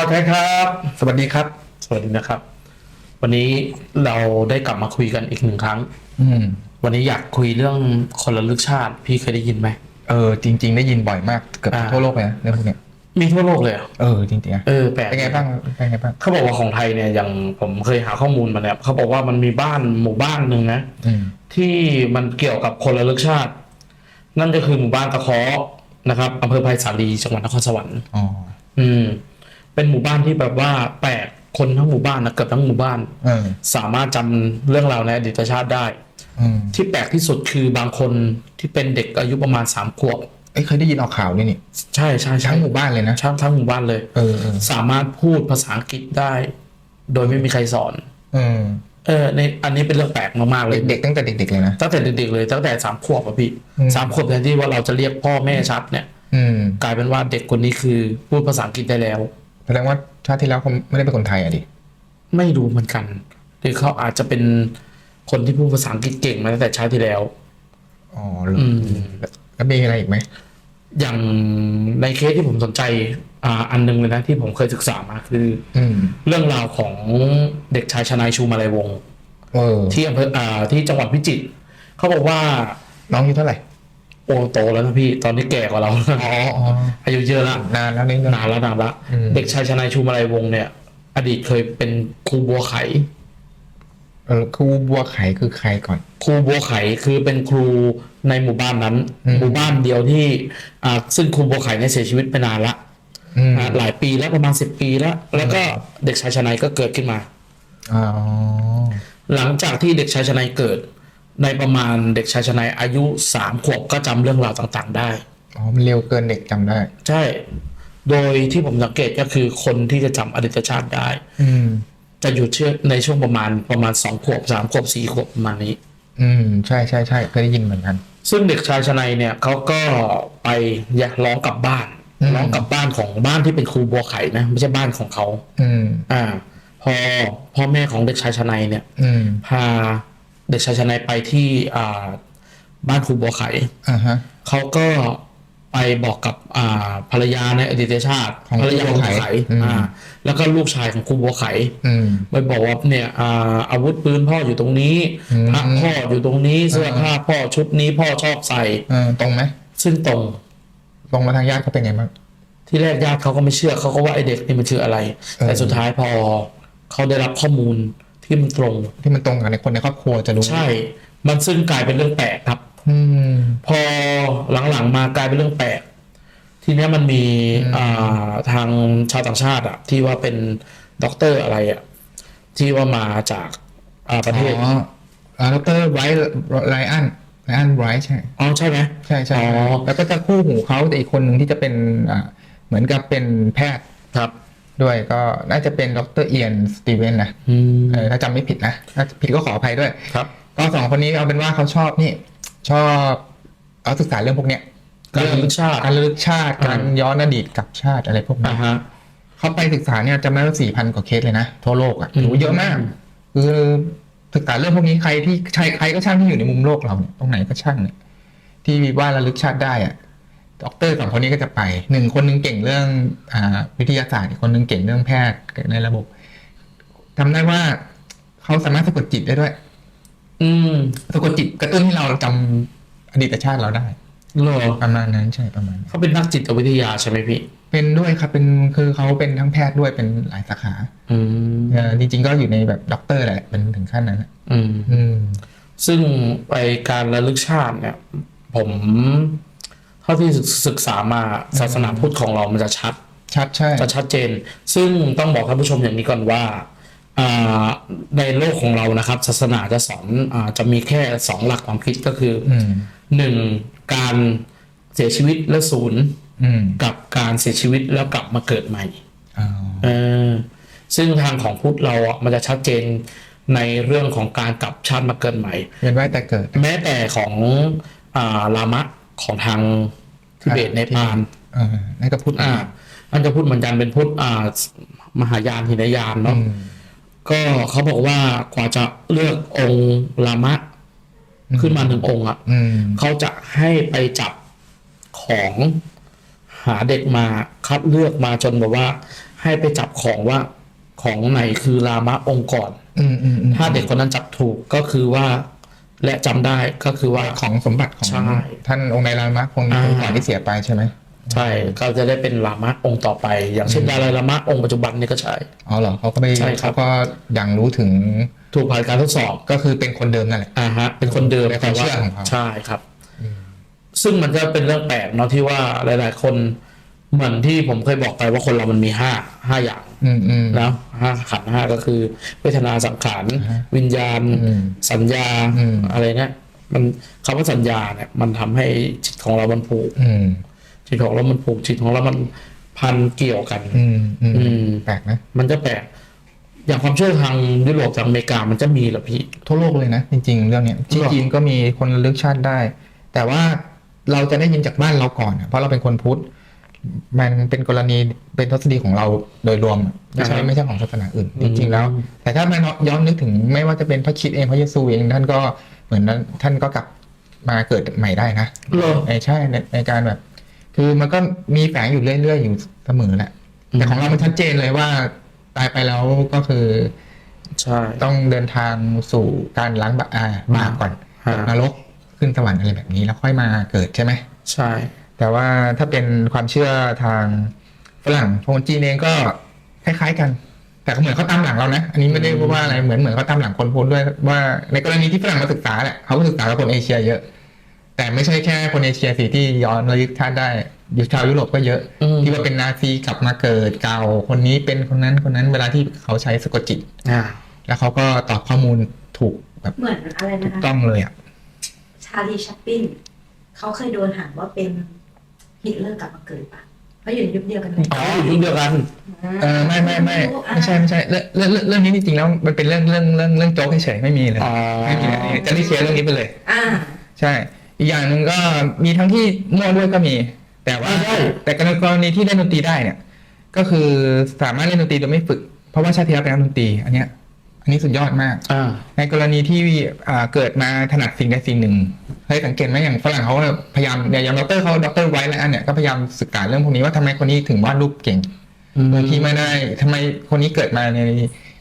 อดแคสต์ครับ สวัสดีครับ สวัสดีนะครับ วันนี้เราได้กลับมาคุยกันอีกหนึ่งครั้ง อืม วันนี้อยากคุยเรื่องคนละลึกชาติ พี่เคยได้ยินไหม เออ จริง ๆ ได้ยินบ่อยมากเกือบอ่า ทั่วโลกเลยนะเรื่องพวกเนี้ยมีทั่วโลกเลยเหรอเออจริงๆอะเออแปลก เป็นไงบ้างเป็นไงบ้างเขาบอกว่าของไทยเนี่ยอย่างผมเคยหาข้อมูลมาเนี่ยเขาบอกว่ามันมีบ้านหมู่บ้านหนึ่งนะ อืม ที่มันเกี่ยวกับคนละลึกชาติ นั่นก็คือหมู่บ้านตะเคาะนะครับอำเภอไผ่สาลีจังหวัดนครสวรรค์ อ๋อ อืม เป็นหมู่บ้านที่แบบว่าแปลกคนทั้งหมู่บ้านนะเกือบทั้งหมู่บ้าน เออสามารถจำเรื่องราวในอดีตชาติได้ อืมที่แปลกที่สุดคือบางคนที่เป็นเด็กอายุประมาณสามขวบเอ้ยเคยได้ยินออกข่าวนี่นี่ใช่ใช่ใช่ทั้งหมู่บ้านเลยนะทั้งทั้งหมู่บ้านเลย เออเออสามารถพูดภาษาอังกฤษได้ โดยไม่มีใครสอน เออเออในอันนี้เป็นเรื่องแปลกมากๆเลย เด็กๆตั้งแต่เด็กๆเลยนะ ตั้งแต่เด็กๆเลยตั้งแต่สามขวบอะพี่อืม สามขวบแทนที่ว่าเราจะเรียกพ่อแม่ชัดเนี่ย อืม กลายเป็นว่าเด็กคนนี้คือพูดภาษาอังกฤษได้แล้ว แสดงว่าชาติที่แล้วเขาไม่ได้เป็นคนไทยอะดิ ไม่รู้เหมือนกัน หรือเขาอาจจะเป็นคนที่พูดภาษาอังกฤษเก่งมาตั้งแต่ชาติที่แล้ว อ๋อเหรออืมแล้วมีอะไรอีกไหม อย่างในเคสที่ผมสนใจอ่าอันหนึงเลยนะที่ผมเคยศึกษามาคือ อืม เรื่องราวของเด็กชายชนายชูมาลัยวงศ์เออที่อำเภออ่าที่จังหวัดพิจิตรเขาบอกว่าน้องอายู่เท่าไหร่ โอ้โตแล้วนะพี่ ตอนนี้แก่กว่าเราอ๋ออ๋ออายุเยอะละนานแล้วนี่เรื่องนานละนานละอืมเด็กชายชนายชูมาลัยวงศ์เนี่ย อดีตเคยเป็นครูบัวไข เออครูบัวไขคือใครก่อน ครูบัวไขคือเป็นครูในหมู่บ้านนั้น อืม หมู่บ้านเดียวที่อ่าซึ่งครูบัวไขเนี่ยเสียชีวิตไปนานละอืมอ่าหลายปีแล้วประมาณสิบปีแล้วแล้วก็เด็กชายชนายก็เกิดขึ้นมา อ๋อหลังจากที่เด็กชายชนายเกิด ในประมาณเด็กชายชนายอายุสามขวบก็จำเรื่องราวต่างๆ ได้ อ๋อ มันเร็วเกินเด็กจำได้ ใช่ โดยที่ผมสังเกตก็คือคนที่จะจำอดีตชาติได้ อืม จะอยู่เชื่อในช่วงประมาณประมาณสองขวบสามขวบสี่ขวบประมาณนี้ อืม ใช่ใช่ใช่เคยได้ยินเหมือนกัน ซึ่งเด็กชายชนัยเนี่ยเขาก็ไปอยากร้องกลับบ้านอืม ร้องกลับบ้านของบ้านที่เป็นครูบัวไข่นะไม่ใช่บ้านของเขาอืม อ่า พอพ่อแม่ของเด็กชายชนัยเนี่ย อืม พา เด็กชายชนัยไปที่อ่าบ้านครูบัวไข่อ่าฮะ เขาก็ไปบอกกับอ่าภรรยาในอดีตชาติของภรรยาของครูบัวไข่ไข่อืม อ่าแล้วก็ลูกชายของครูบัวไข่อืม ไปบอกว่าเนี่ยอ่าอาวุธปืนพ่ออยู่ตรงนี้อืม พระพ่ออยู่ตรงนี้เสื้อผ้าพ่อชุดนี้พ่อชอบใส่ เออตรงไหมซึ่งตรง ตรงมาทางญาติเขาเป็นไงบ้าง ที่แรกญาติเขาก็ไม่เชื่อเขาก็ว่าไอเด็กนี่มันชื่ออะไรเออแต่สุดท้ายพอเขาได้รับข้อมูล ที่มันตรง ที่มันตรงกับในคนในครอบครัวจะรู้ใช่ มันซึ่งกลายเป็นเรื่องแปลกครับ อืม พอหลังๆมากลายเป็นเรื่องแปลกทีเนี้ยมันมีอืมอ่าทางชาวต่างชาติอะที่ว่าเป็นด็อกเตอร์อะไรอะที่ว่ามาจากอ่าประเทศอ๋ออ่าดรไรไรอันไรอันไรใช่อ๋อใช่ไหมใช่ใช่อ๋อแล้วก็จะคู่หูเขาแต่อีกคนหนึ่งที่จะเป็นอ่าเหมือนกับเป็นแพทย์ครับ ด้วยก็น่าจะเป็นดรเอียนสตีเวนนะอืมเออถ้าจำไม่ผิดนะถ้าผิดก็ขออภัยด้วย ครับ ก็สองคนนี้เอาเป็นว่าเขาชอบนี่ ชอบเอาศึกษาเรื่องพวกเนี้ยการระลึกชาติการระลึกชาติอ่าการย้อนอดีตกับชาติอะไรพวกนี้อ่าฮะเขาไปศึกษาเนี่ยจำได้ว่าสี่พันกว่าเคสเลยนะทั่วโลกอะอืมถือว่าเยอะมาก คือศึกษาเรื่องพวกนี้ใครที่ใครใครก็ช่างที่อยู่ในมุมโลกเราเนี่ยตรงไหนก็ช่างเนี่ยที่ว่าระลึกชาติได้อะ ด็อกเตอร์สองคนนี้ก็จะไปหนึ่งคนหนึงเก่งเรื่องอ่าวิทยาศาสตร์อีกคนหนึงเก่งเรื่องแพทย์ในระบบทำได้ว่าเขาสามารถสะกดจิตได้ด้วย อืมสะกดจิตกระตุ้นให้เราจำอดีตชาติเราได้เหรอประมาณนั้นใช่ประมาณนั้นเขาเป็นนักจิตวิทยาใช่ไหมพี่เป็นด้วยครับเป็นคือเขาเป็นทั้งแพทย์ด้วยเป็นหลายสาขา อืมเออจริงๆก็อยู่ในแบบด็อกเตอร์แหละเป็นถึงขั้นนั้นอะอืมอืม ซึ่งไปการระลึกชาติเนี่ย ผม เท่าที่ศึกษามาศาสนาพุทธของเรามันจะชัด ชัดใช่จะชัดเจน ซึ่งต้องบอกท่านผู้ชมอย่างนี้ก่อนว่าอ่าในโลกของเรานะครับ ศาสนาจะสอนอาจะมีแค่สองหลักความคิดก็คืออืมหนึ่งการเสียชีวิตและศูนย์อืมกับการเสียชีวิตแล้วกลับมาเกิดใหม่อ๋อเออซึ่งทางของพุทธเราอะมันจะชัดเจนในเรื่องของการกลับชาติมาเกิดใหม่เวียนว่ายแต่เกิด แม้แต่ของอ่าลามะ ของทางทิเบตอ่าในปานเออนั่นก็พูดอ่ามันจะพูดเหมือนกันเป็นพุทธอ่ามหายานหินยานอืเนาะมก็เขาบอกว่ากว่าจะเลือกองค์ลามะ ขึ้นมาหนึ่งองค์อะอืมเขาจะให้ไปจับของหาเด็กมาคัดเลือกมาจนแบบว่า ให้ไปจับของว่าของไหนคือรามะองค์ก่อนอืมอืมอืมถ้าเด็กคนนั้นจับถูกก็คือว่า และจำได้ก็คือว่า ของสมบัติของใช่ ท่านองค์ในรามะคงอ่า ก่อนที่เสียไปใช่ไหมใช่ก็จะได้เป็นรามะองค์ต่อไป อย่างเช่นดาราลามะองค์ปัจจุบันนี่ก็ใช่ อ๋อเหรอเขาก็ไปใช่ครับ เขาก็ยังรู้ถึงถูกผ่านการทดสอบ ก็คือเป็นคนเดิมนั่นแหละ อ่าฮะเป็นคนเดิมเป็นความเชื่อของเขา ใช่ครับ ซึ่งมันก็เป็นเรื่องแปลกเนาะที่ว่าหลาย ๆ คน เหมือนที่ผมเคยบอกไปว่าคนเรามันมีห้าห้าอย่างอืมอืมแล้วห้าขันธ์ห้าก็คือ เวทนาสังขารวิญญาณ อืมสัญญาอืม อะไรเนี่ยมันคำว่าสัญญาเนี่ยมันทำให้จิตของเรามันผูก อืมจิตของเรามันผูกจิตของเรามันพันเกี่ยวกัน อืมอืมอืม แปลกนะมันจะแปลกอย่างความเชื่อทางยุโรปทางอเมริกามันจะมีเหรอพี่ ทั่วโลกเลยนะ จริง ๆ เรื่องเนี้ยที่หรอ จีนก็มีคนระลึกชาติได้ แต่ว่าเราจะได้ยินจากบ้านเราก่อนอะเพราะเราเป็นคนพุทธ มันเป็นกรณีเป็นทฤษฎีของเราโดยรวมอะไม่ใช่ไม่ใช่ของศาสนาอื่น จริง ๆ แล้ว แต่ถ้ามาย้อนนึกถึงไม่ว่าจะเป็นพระคริดเองพระเยซูเองท่านก็เหมือนนั้นท่านก็กลับมาเกิดใหม่ได้นะเหรอในใช่ในในการแบบ คือมันก็มีแฝงอยู่เรื่อยๆอยู่เสมอแหละแต่ของเรามันชัดเจนเลยว่าตายไปแล้วก็คือใช่ต้องเดินทางสู่การล้างบาปอ่าบาปก่อนฮะตกนรกขึ้นสวรรค์อะไรแบบนี้แล้วค่อยมาเกิดใช่ไหมใช่ แต่ว่าถ้าเป็นความเชื่อทางฝรั่งคนจีนเองก็คล้าย ๆ กัน แต่ก็เหมือนเขาตามหลังเรานะ อันนี้ไม่ได้ว่าอะไรเหมือนเหมือนเขาตามหลังคนพุทธด้วยว่าในกรณีที่ฝรั่งมาศึกษาแหละเขาก็ศึกษากับคนเอเชียเยอะ แต่ไม่ใช่แค่คนเอเชียสิที่ย้อนระลึกชาติได้อยู่ชาวยุโรปก็เยอะอืมที่ว่าเป็นนาซีกลับมาเกิดเก่าคนนี้เป็นคนนั้นคนนั้นเวลาที่เขาใช้สะกดจิตอ่าแล้วเขาก็ตอบข้อมูลถูกแบบเหมือนอะไรถูนะกคะต้องเลยอะชาลีชัปปินเขาเคยโดนหาว่าเป็น ฮิตเลอร์กลับมาเกิดปะเพราะอยู่ในยุคเดียวกันเลยอ๋ออยู่ยุคเดียวกัน เออไม่ไม่ไม่ไม่ใช่ไม่ใช่เรื่องเรื่องเรื่องเรื่องนี้จริงๆแล้วมันเป็นเรื่องเรื่องเรื่องเรื่องโจ๊กเฉยๆไม่มีเลยอ๋อไม่มีเลยจะได้เคลียร์เรื่องนี้ไปเลย อ่า ใช่ อีกอย่างหนึ่งก็มีทั้งที่มั่วด้วยก็มี แต่ว่าใช่แต่กรณีที่เล่นดนตรีได้เนี่ย ก็คือสามารถเล่นดนตรีโดยไม่ฝึก เพราะว่าชาติที่แล้วเป็นนักดนตรีอันเนี้ย อันนี้สุดยอดมากอ่าในกรณีที่อ่าเกิดมาถนัดสิ่งใดสิ่งหนึ่งเคยสังเกตไหมอย่างฝรั่งเขาก็พยายามอย่างดรเขาดรไวท์และอันเนี่ยก็พยายามศึกษาเรื่องพวกนี้ว่าทำไมคนนี้ถึงวาดรูปเก่งอืมโดยที่ไม่ได้ทำไมคนนี้เกิดมาใน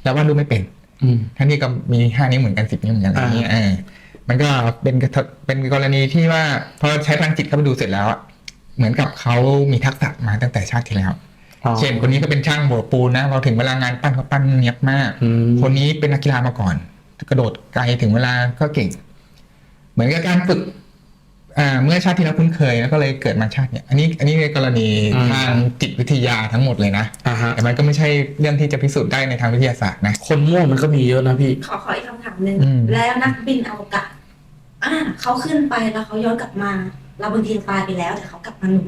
แล้ววาดรูปไม่เป็นอืมทั้งที่ก็มีห้านิ้วเหมือนกันสิบนิ้วเหมือนกันอะไรอย่างเงี้ยเออมันก็เป็นกระทบเป็นกรณีที่ว่าพอใช้พลังจิตเข้าไปดูเสร็จแล้วอะเหมือนกับเขามีทักษะมาตั้งแต่ชาติที่แล้วอ๋อ เช่นคนนี้ก็เป็นช่างโบกปูนนะพอถึงเวลางานปั้นเขาปั้นเนียบมากอืมคนนี้เป็นนักกีฬามาก่อน กระโดดไกลถึงเวลาก็เก่ง เหมือนกับการฝึกอ่าเมื่อชาติที่แล้วคุ้นเคยแล้วก็เลยเกิดมาชาติเนี่ยอันนี้อันนี้ในกรณีอืมทางจิตวิทยาทั้งหมดเลยนะอ่าฮะแต่มันก็ไม่ใช่เรื่องที่จะพิสูจน์ได้ในทางวิทยาศาสตร์นะคนม่วงมันก็มีเยอะนะพี่ขอขออีกคำถามหนึ่งอืมแล้วนักบินอวกาศอ่าเขาขึ้นไปแล้วเขาย้อนกลับมา เราบางทีตายไปแล้วแต่เขากลับมาหนุ่ม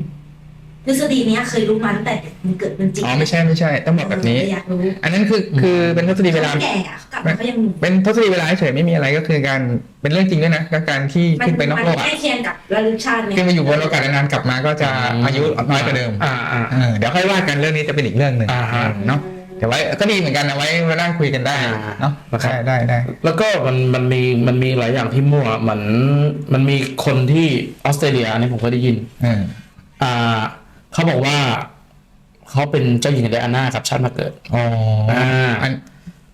ทฤษฎีเนี้ยเคยรู้มาตั้งแต่มันเกิดเป็นจริงอ๋อไม่ใช่ไม่ใช่ ต้องบอกแบบนี้เอออยากรู้อันนั้นคือคือเป็นทฤษฎีเวลาเขาแก่อะเขากลับมาเขายังหนุ่มเป็นทฤษฎีเวลาเฉยๆไม่มีอะไรก็คือการเป็นเรื่องจริงด้วยนะก็การที่ขึ้นไปนอกโลกมัอะใกล้เคียงกับระลึกชาติไหมขึ้นไปอยู่บนอากาศนานๆกลับมาก็จะอืม อายุน้อยกว่าเดิมอ่าอ่า เออเดี๋ยวค่อยว่ากันเรื่องนี้จะเป็นอีกเรื่องหนึ่งอ่าฮะเนาะแต่ไว้ก็ดีเหมือนกันนะไว้มานั่งคุยกันได้อ่าเนาะนะครับ ได้ได้ได้แล้วก็มันมันมีมันมีหลายอย่างที่มั่วเหมือนมันมีคนที่ออสเตรเลียอันนี้ผมเคยได้ยิน เอออ่า เขาบอกว่าเขาเป็นเจ้าหญิงไดอาน่ากับชาติมาเกิดอ๋ออาอัน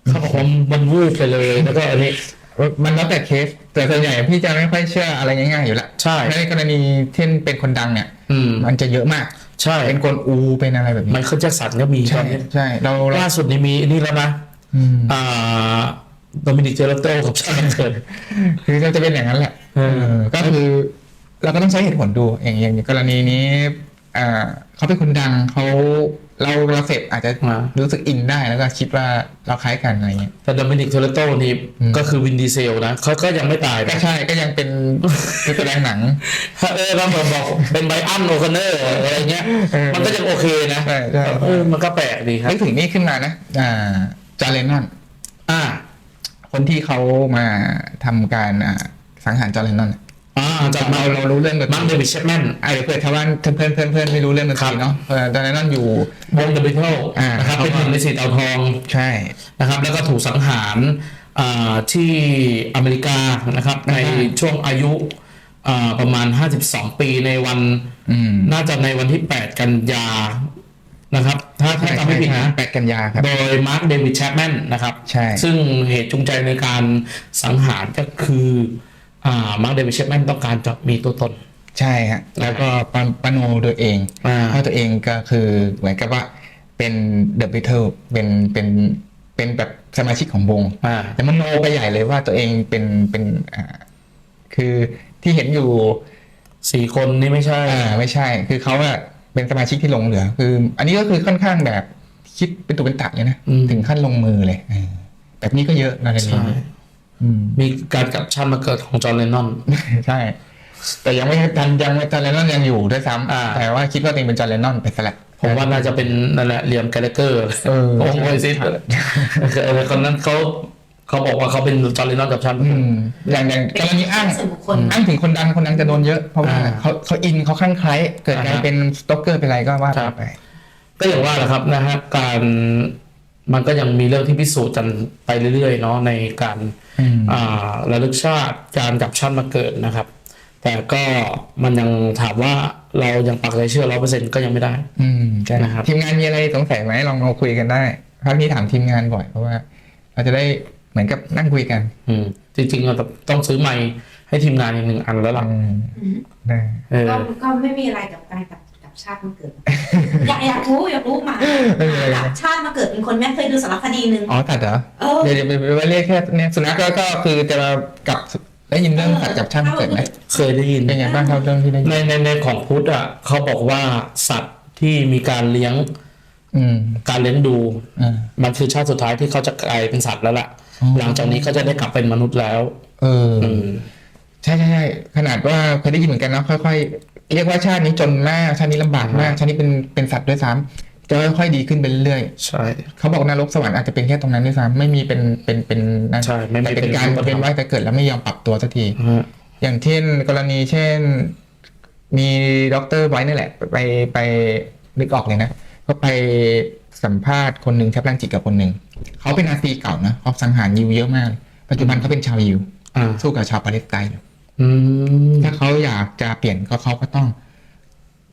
เขาบอกว่ามันวูบไปเลยแล้วก็อันนี้ มันแล้วแต่เคส แต่ส่วนใหญ่พี่จะไม่ค่อยเชื่ออะไรง่ายๆอยู่ละใช่ ในกรณีเช่นเป็นคนดังเนี่ยอืม มันจะเยอะมาก ใช่เป็นกลอูเป็นอะไรแบบไมนี้เคิลแจ็คสันก็มีตใช่อนนี้ใช่เราเราล่าสุดนี่มีนี่แล้วนะอืมอ่าโดมินิกเจอร์โตกับชาติมาเกิด คือจะจะเป็นอย่างนั้นแหละเออ เออก็คือ เราก็ต้องใช้เหตุผลดูอย่างอย่างกรณีนี้ อ่าเขาเป็นคนดังเขาเราเราเสพอาจจะอ่า รู้สึกอินได้แล้วก็คิดว่าเราคล้ายกันอะไรเงี้ย แต่โดมินิกเทเลโตนี่อืม ก็คือวินดีเซลนะเขาก็ยังไม่ตายก็นะ ใช่ก็ยังเป็น คือแสดงหนังเออเราบอกบอกเป็นไบอันโอคอนเนอร์อะไรเงี้ย เออมันก็ยังโอเคนะใช่ใช่เออมันก็แปลกดีครับ นึกถึงนี่ขึ้นมานะอ่าจอร์เลนนอน อ่า คนที่เขามาทำการอ่าสังหารจอร์เลนนอน อ่าจากมาเราเรารู้เรื่องดนตมัรีมเดวิดเชปแมนอ่าเดี๋ยวเผื่อชาวบ้านเพื่อนเพื่อนเพื่อนไม่รู้เรื่องดนตรีเนาะเออจอร์เลนนอนอยู่วงเดอะบิทเทิลอ่านะครับเป็นหนึ่งในสี่ดาวทองใช่นะครับ แล้วก็ถูกสังหารอ่าที่อเมริกานะครับ ในช่วงอายุอ่าประมาณ 52 ปีในวันอืมน่าจะในวันที่ 8 กันยานะครับ ถ้าถ้าจำไม่ผิดนะแปดกันยาครับ โดยมาร์คเดวิดแชปแมนนะครับใช่ซึ่งเหตุจูงใจในการสังหารก็คืออ่า มาร์คเดวิดแชปแมนต้องการจะมีตัวตน ใช่ฮะแล้วก็ปะปะโนตัวเองอ่าว่าตัวเองก็คือเหมือนกับว่าเป็นเดอะบิทเทิลเป็นเป็นเป็นแบบสมาชิกของวงอ่าแต่มันโนไปใหญ่เลยว่าตัวเองเป็นเป็นอ่าคือที่เห็นอยู่สี่คนนี่ไม่ใช่ อ่า ไม่ใช่ คือเขาอะเป็นสมาชิกที่หลงเหลือ คือ อันนี้ก็คือค่อนข้างแบบคิดเป็นตัวเป็นตะเลยนะอืมถึงขั้นลงมือเลยเออแบบนี้ก็เยอะนะในใช่นี้อื มมีการกลับชาติมาเกิดของจอร์นเลนนอน ใช่ แต่ยังไม่ทันยังไม่จอร์แดนนอนยังอยู่ด้วยซ้อ่าำแต่ว่าคิดว่าตัวเองเป็นจอร์แดนนอนไปซะแล้วผมว่าน่าจะเป็นนั่นแหละเลียมแกลเกอร์เออโอ้โหซิสคือคนนั้นเขาเขาบอกว่าเขาเป็นจอร์นเลนนอนกับชาติมาอืเกิดมอย่างอย่างกรณีอ้างส่วนบุคคลอ้างถึงคนดังคนดังจะโดนเยอะเพราะว่าอ่าเขาเขาอินเขาคลั่งไคล้เกิดกลายอ่าฮะเป็นสต็อกเกอร์เป็นอะไรก็ว่าครับไปก็อย่างว่าแหละครับนะฮะการ มันก็ยังมีเรื่องที่พิสูจน์กันไปเรื่อยๆเนาะในการอืมอ่าระลึกชาติการกลับชาติมาเกิดนะครับ แต่ก็มันยังถามว่าเรายังปักใจเชื่อร้อยเปอร์เซ็นต์ก็ยังไม่ได้ อืมใช่นะครับทีมงานมีอะไรสงสัยไหมลองมาคุยกันได้ครั้งนี้ถามทีมงานบ่อยเพราะว่า เราจะได้เหมือนกับนั่งคุยกัน อืม จริงๆเราต้องซื้อไมค์ให้ทีมงานอีกหนึ่งอันแล้วล่ะอืมได้เออก็ก็ไม่มีอะไรกับการกลับกลับ ชาติมาเกิด อยากอยากรู้อยากรู้มาไม่มีอะไรกลันะบชาติมาเกิดเป็นคนแม่เคยดูสารคดีหนึ่งอ๋อตัดเหรอเออเดี๋ยวเดี๋ยวไปไปเรียกแค่เนี่ยสุนัขก็ก็คือจะมากลับได้ยินเรื่องสัตว์กับช่างเกิดไหมเคยได้ยิน เป็นไงบ้างครับเรื่องที่ได้ยินในในในของพุทธอะเขาบอกว่าสัตว์ที่มีการเลี้ยงอืมการเลี้ยงดู อ่า มันคือชาติสุดท้ายที่เขาจะกลายเป็นสัตว์แล้วล่ะ อ๋อ หลังจากนี้ก็จะได้กลับเป็นมนุษย์แล้ว เออ อืม ใช่ใช่ใช่ขนาดว่าเคยได้ยินเหมือนกันนะค่อยๆ เรียกว่าชาตินี้จนมากชาตินี้ลำบากมากอ่าชาตินี้เป็นเป็นสัตว์ด้วยซ้ำจะค่อยๆดีขึ้นไปเรื่อยใช่ๆเขาบอกนรกสวรรค์อาจจะเป็นแค่ตรงนั้นด้วยซ้ำไม่มีเป็นเป็นเป็นนั่นใช่ไม่มีแต่เป็นการเป็นรูปธรรมเป็นว่ายแต่เกิดแล้วไม่ยอมปรับตัวสักทีฮะอย่างเช่นกรณีเช่น มีด็อกเตอร์ไว้นี่แหละ ไปไปนึกออกเลยนะก็ไปสัมภาษณ์คนหนึ่งชับพลังจิตกับคนหนึ่งเขาเป็นนาซีเก่านะเขาสังหารยิวเยอะมาก ปัจจุบันเขาเป็นชาวยิวอ่าสู้กับชาวปาเลสไตน์อยู่ อืมถ้าเขาอยากจะเปลี่ยนก็เขาก็ต้อง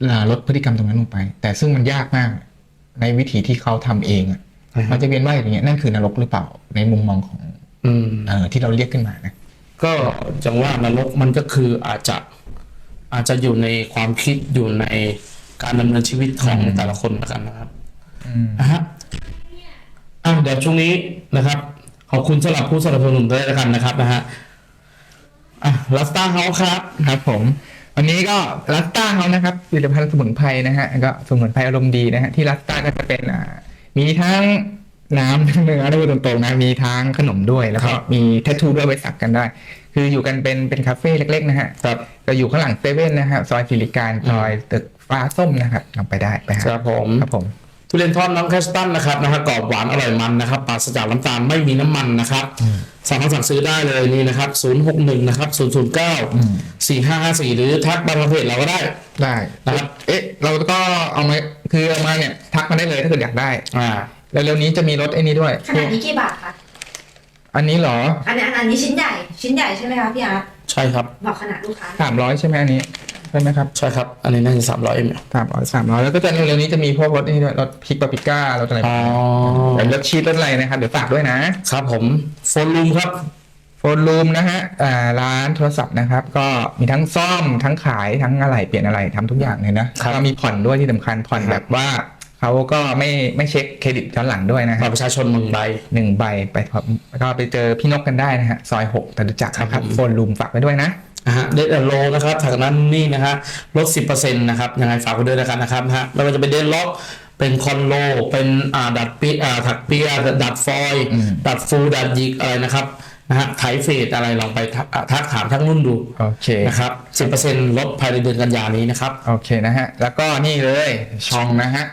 ลาลดพฤติกรรมตรงนั้นลงไป แต่ซึ่งมันยากมาก ในวิธีที่เขาทำเองอะมันจะเวียนว่ายอย่างเงี้ยนั่นคือนรกหรือเปล่าในมุมมองของอืมเออที่เราเรียกขึ้นมานะก็จังว่านรกมันก็คืออาจจะอาจจะอยู่ในความคิดอยู่ในการดำเนินชีวิตของแต่ละคนแล้วกันนะครับอืมนะฮะอะเดี๋ยวช่วงนี้นะครับ ขอบคุณสำหรับผู้สนับสนุนด้วยแล้วกันนะครับนะฮะ อะลัสตาเฮาครับครับผม วันนี้ก็ลัสต้าเขานะครับผลิตภัณฑ์สมุนไพรนะฮะก็สมุนไพรอารมณ์ดีนะฮะที่ลัสต้าก็จะเป็นอ่ามีทั้งน้ำทั้งเนื้อด้วยตรงๆนะมีทั้งขนมด้วยแล้วก็ครับมีแทททูด้วยไว้สักกันได้ คืออยู่กันเป็นเป็นคาเฟ่เล็กๆนะฮะครับก็อยู่ข้างหลังเซเว่นนะฮะซอยสิริการซอยตึกฟ้าส้มนะครับลองไปได้ไปหาครับผมครับผม ทุเรียนทอดน้องแคสตันนะครับนะฮะกรอบหวานอร่อยมันนะครับปราศจากน้ำตาลไม่มีน้ำมันนะครับสามารถสั่งซื้อได้เลยนี่นะครับ 061 นะครับ 009 4554 หรือทักบางประเภทเราก็ได้ได้นะครับ เอ๊ะ เราก็เอามาคือเอามาเนี่ย ทักมาได้เลยถ้าเกิดอยากได้อ่าแล้วเร็วๆนี้จะมีรถไอ้นี้ด้วย ขนาดนี้กี่บาทคะอันนี้เหรอ อันนี้อันนี้ชิ้นใหญ่ ชิ้นใหญ่ใช่ไหมคะพี่อาร์ตใช่ครับบอกขนาดลูกค้าสามร้อยใช่ไหมอันนี้ ใช่ไหมครับใช่ครับ อันนี้น่าจะ300เอ็มสามร้อยสามร้อยแล้วก็จะเร็วๆนี้จะมีพวกรถนี่ด้วยรถพริกปาปริก้ารถอะไรอ๋อเดี๋ยวรถชีสรถอะไรนะครับ เดี๋ยวฝากด้วยนะ ครับผมโฟนลูมครับโฟนรูมนะฮะอ่าร้านโทรศัพท์นะครับ ก็มีทั้งซ่อมทั้งขายทั้งอะไรเปลี่ยนอะไรทำทุกอย่างเลยนะครับก็มีผ่อนด้วยที่สำคัญผ่อนครับแบบว่าเขาก็ไม่ไม่เช็คเครดิตย้อนหลังด้วยนะบัฮะตรประชาชนหนึ่งใบหนึ่งใบไปพร้อมแล้วก็ไปเจอพี่นกกันได้นะฮะซอยหกตดุจักรนะคครัรับบผมโฟนรูมฝากไว้ด้วยนะ นะฮะเดดโลนะครับจากนั้นนี่นะฮะลด 10%นะครับยังไงฝากไว้ด้วยแล้วกันนะครับนะฮะไม่ว่าจะเป็นเดนล็อกเป็นคอนโล เป็นอ่าดัดปีอ่าถักเปียดัดฟอยล์อืมดัดฟูดัดยิกอะไรนะครับนะฮะไถเฟดอะไรลองไปทักอ่าทักถามทั้งรุ่นดูโอเคนะครับ10%ลดภายในเดือนกันยานี้นะครับ โอเคนะฮะ แล้วก็นี่เลยชองนะฮะ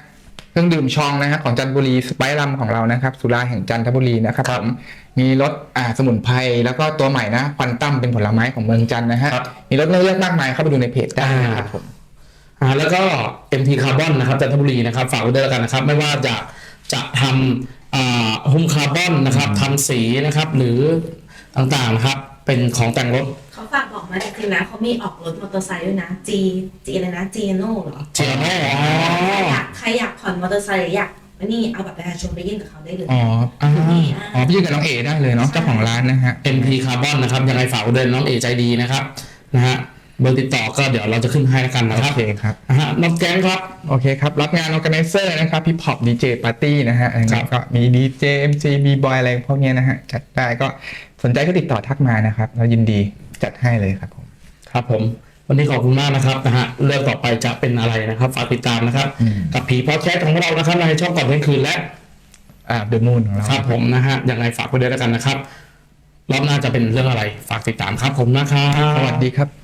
เครื่องดื่มชองนะฮะของจันทบุรีสไปรัมของเรานะครับ สุราแห่งจันทบุรีนะครับครับผมมีรสอ่าสมุนไพรแล้วก็ตัวใหม่นะควันตั้มเป็นผลไม้ของเมืองจันทร์นะฮะครับมีรสเลือกมากมายเข้าไปดูในเพจได้นะคอ่ารับผมอ่าแล้วก็ MT Carbon นะครับจันทบุรีนะครับฝากไว้ด้วยแล้วกันนะครับ ไม่ว่าจะจะทำอ่าหุ้มคาร์บอนนะครับทำสีนะครับ หรือต่างๆนะครับ เป็นของแต่งรถ อกมาจริงๆนะเขามีออกรถมอเตอร์ไซค์ด้วยนะ G G อะไรนะ G โน่เหรอเจียโน่อ๋ออยากใครอยากผ่อนมอเตอร์ไซค์หรืออยากอันนี่เอาแบบประชาชนไปยื่นกับเขาได้เลย อ๋ออ่าอ๋อพี่ยืนกับน้องเอได้เลยเนาะเจ้าของร้านนะฮะ MP Carbon นะครับยังไงฝากไว้ด้วยน้องเอใจดีนะครับนะฮะเบอร์ติดต่อก็เดี๋ยวเราจะขึ้นให้แล้วกันนะคโอรับเคครับ นะฮะน้องแก๊งครับ โอเคครับ รับงาน o r g a n i เซอร์นะครับพี่พอปดีเจปาร์ตี้นะฮะอันครันี้บ ก็มีดีเจเอ็มซีบีบอยอะไรพวกเนี้ยนะฮะ จัดได้ก็สนใจก็ติดต่อทักมานะครับ เรายินดี จัดให้เลยครับผมครับผมวันนี้ขอบคุณมากนะครับนะฮะเรื่องต่อไปจะเป็นอะไรนะครับฝากติดตามนะครับอืมกับผีพอดแคสต์ของเรานะครับในช่องก่อนเที่ยงคืนและอ่าเดอะมูนของเราครับผมนะฮะยังไงฝากไว้ด้วยแล้วกันนะครับรอบหน้าจะเป็นเรื่องอะไร ฝากติดตามครับผมนะครับสวัสดีครับ